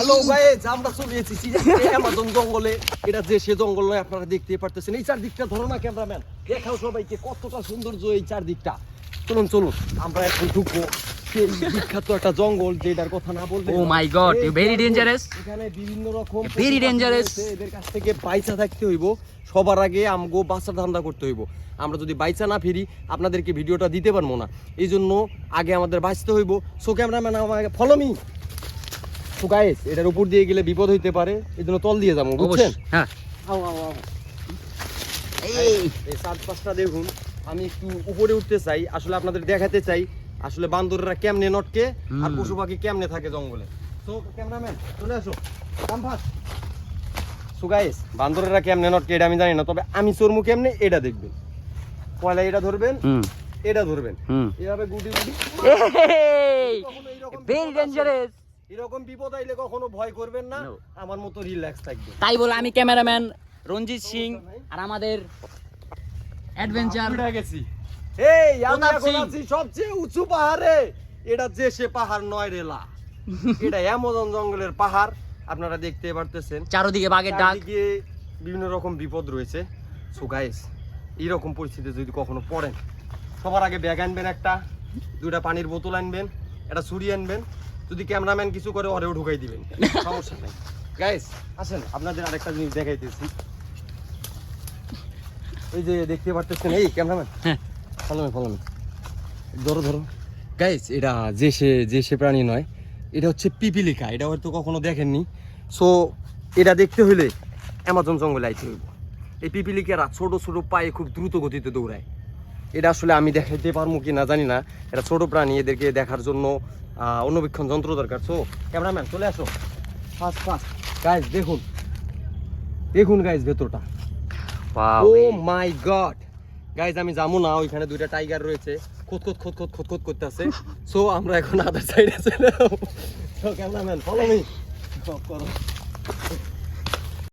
Hello guys আমরা চলে এসেছি অ্যামাজন জঙ্গলে। এটা যে সে জঙ্গল নয় আপনারা দেখতে পারতেছেন। এই চারদিকটা ধরো না ক্যামেরাম্যান দেখাও সবাইকে কতটা সৌন্দর্য এই চারদিকটা। চলুন চলুন। আমরা এখন ঢুকবো বিখ্যাত একটা জঙ্গল যেটার কথা না বললে Oh. এখানে বিভিন্ন রকম Very পশু পাখি dangerous. রয়েছে, এদের কাছ থেকে বাইচা থাকতে হইব। সবার আগে আমগো বাচ্চা ধান্দা করতে হইব। আমরা যদি বাইচা না ফিরি আপনাদেরকে ভিডিওটা দিতে পারব না। এই জন্য আগে আমাদের বাঁচতে হইব। সো ক্যামেরাম্যান আমাকে ফলো মি সো গাইস এটার উপর দিয়ে গেলে বিপদ হইতে পারে এই জন্য তল দিয়ে যাব বুঝছেন? হ্যাঁ। এই চার পাঁচটা দেখুন আমি একটু উপরে উঠতে চাই আসলে আপনাদের দেখাতে চাই আসলে বান্দররা কেমনে নটকে আর পশু পাখি কেমনে থাকে জঙ্গলে। তো ক্যামেরাম্যান চলে আসো। কামফাস সো গাইস বান্দরেরা কেমনে নটকে এটা আমি জানি না তবে আমি চর্মু কেমনে এটা দেখবেন। পয়লা এটা ধরবেন এটা ধরবেন। এভাবে গুটি গুটি। ভেরি ডেঞ্জারাস এরকম বিপদ আইলে কখনো ভয় করবেন না। আমার মতো রিল্যাক্স থাকবেন। তাই বলে আমি ক্যামেরাম্যান রঞ্জিত সিং আর আমাদের অ্যাডভেঞ্চার উঠে গেছি। এই আমি এখন আছি? সবচেয়ে উঁচু পাহাড়ে। এটা যে সে পাহাড় নয় রেলা এটা অ্যামাজন জঙ্গলের পাহাড়। আপনারা দেখতে পারতেছেন। চারদিকে বাঘের ডাক। বিভিন্ন রকম বিপদ রয়েছে। সো গাইস এইরকম পরিস্থিতিতে যদি কখনো পড়েন সবার আগে ব্যাগ আনবেন একটা দুইটা পানির বোতল আনবেন একটা ছুরি আনবেন যদি ক্যামেরাম্যান কিছু করে ওরেও ঢুকাই দিবেন। সমস্যা নেই। গাইস আসেন আপনাদের আরেকটা জিনিস দেখাইতেছি। ওই যে দেখতে পারতেছেন এই ক্যামেরাম্যান? হ্যাঁ। ফলো মি ফলো মি ধরো ধরো। গাইস এটা যে সে যে সে প্রাণী নয় এটা হচ্ছে পিপিলিকা। এটা হয়তো কখনো দেখেননি। সো এটা দেখতে হইলে অ্যামাজন জঙ্গলে আইতে হইব। এই পিপিলিকারা ছোট ছোট পায়ে খুব দ্রুত গতিতে দৌড়ায়। এটা আসলে আমি দেখাইতে পারব কি না জানি না। এটা ছোট প্রাণী এদেরকে দেখার জন্য অনুবীক্ষণ যন্ত্র দরকার। সো ক্যামেরাম্যান চলে আসো। Fast fast. গাইজ দেখুন। দেখুন গাইজ ভেতরটা। ও মাই গড গাইজ আমি যাব না ওইখানে দুইটা টাইগার রয়েছে। খুদ খুদ খুদ খুদ খুদ খুদ করতে আছে। সো আমরা এখন আদার সাইডে চলে যাব। সো ক্যামেরাম্যান ফলো মি করো।